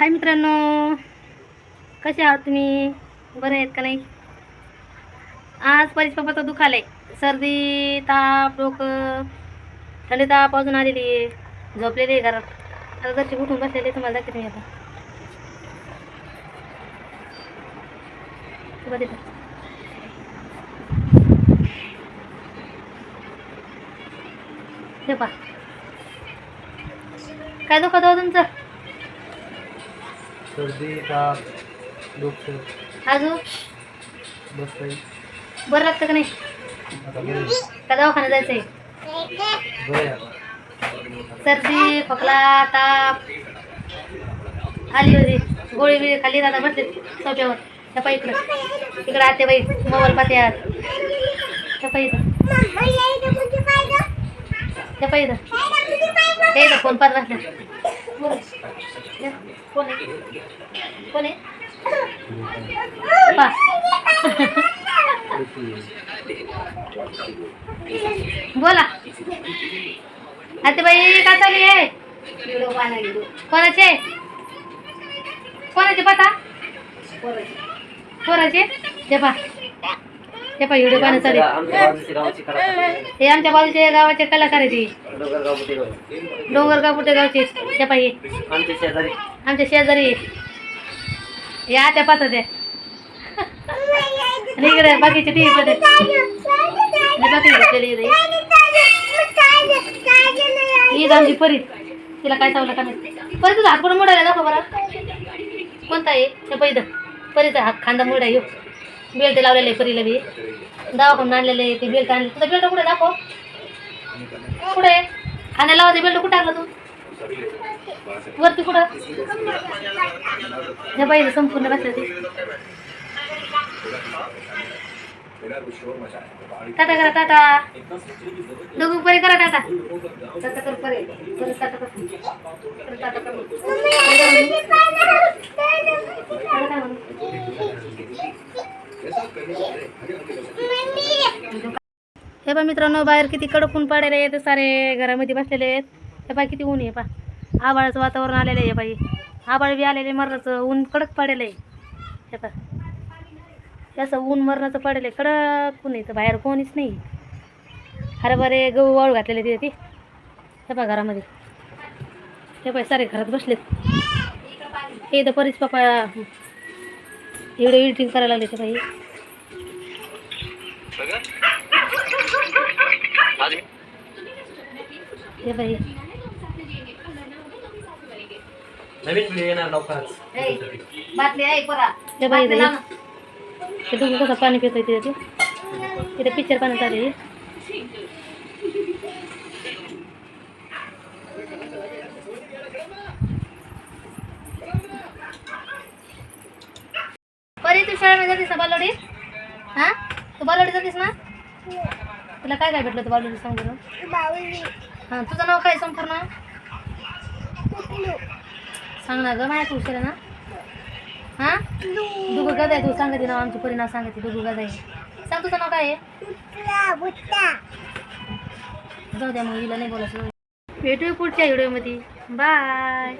हाय मित्रांनो. कसे आहात तुम्ही? बरे आहेत का नाही? आज परीच पप्पाचं आहे सर्दी ताप डोकं थंडी ताप अजून आलेली आहे. झोपलेली आहे घरात. आता घरची उठून बसलेली तुम्हाला दाखवते मी आता. हे हे पा काय दुखत हो तुमचं? सर्दी ताप डोकं अजून? बसताई बरं लागतं का नाही? आता बरे का दवाखान्यात जायचं आहे आता. सर्दी खोकला ताप. आली होती. गोळी बिळी खाली दादा बसले सोप्यावर पाय इकडं. इकडं आते बाई मोबाईल त्या पाय इथं. त्या पाय इथं. त्या इथं फोन पाहत बसल्या. कोण आहे? कोण आहे? पा. बोला. आता बाई का चालू आहे? कोणाचे? कोणाचे पता? कोणाचे? ते पा ते पा व्हिडिओ पाहणं चालू आहे. आमच्या बाजूची गावची कलाकार हे आमच्या बाजूच्या गावाचे कलाकार आहे ते डोंगरगाव कुठे गावचे? ते पा हे. आमच्या शेजारी. आमच्या शेजारी आहे. या त्या पाहतात त्या आणि इकडे बाकीचे टी व्ही. ही is आमची परी तिला काय चावलं का नाही परी तुझा हात पण मोडायला दाखव बरं. कोणता आहे? ते पहिलं परीचा हात खांदा मोडा येऊ. बेल्ट लावलेलं आहे परीला बी. दवाखान्यात आणलेलं आहे ते बेल्ट आणले तुझा बेल्ट कुठे दाखव. कुठे आहे? खांद्या लावायचं बेल्ट कुठे टाकला तू? वरती कुठं? ह्या बाईला संपूर्ण बसलं ते. टाटा करा टाटा. दोघं परी करा टाटा. टाटा कर परे. परत टाटा कर. परत टाटा कर. हे बा मित्रांनो बाहेर किती कडक ऊन पडायला आहेत सारे घरामध्ये बसलेले आहेत. हे पाय किती ऊन आहे पा आबाळाचं वातावरण आलेलं आहे बाई. आबाळ बी आलेले मरणाचं. ऊन कडक पडेल आहे. हे पा असं ऊन मरणाचं पडेल आहे. कडक ऊन आहे बाहेर कोणीच नाही. हरभरे गहू वाळू घातलेले तिथे ते हे पा घरामध्ये. हे पाय सारे घरात बसलेत. हे तर परीस पप्पा एवढं एडिटिंग करायला लागले ते बाई. नवीन व्हिडिओ येणार लवकरच ते कसं पाणी पितोय तिथे ते तिथे पिक्चर पाणी चालू आहे परी तू शाळेमध्ये जाते ना बालोडी हा? तू बालोडी जातीस ना? तुला काय काय भेटलं तू बालोडी सांग बरं. हां तुझं नाव काय संपूर्ण? सांग ना ग माहिती उशीर आहे ना? हा? दुगू गद आहे तू सांगते नाव आमची परिणाम सांगते दुगू गद आहे. सांग तुझं नाव काय आहे? जाऊ द्या मग हिला नाही बोलायचं. भेटूया पुढच्या व्हिडिओमध्ये. बाय.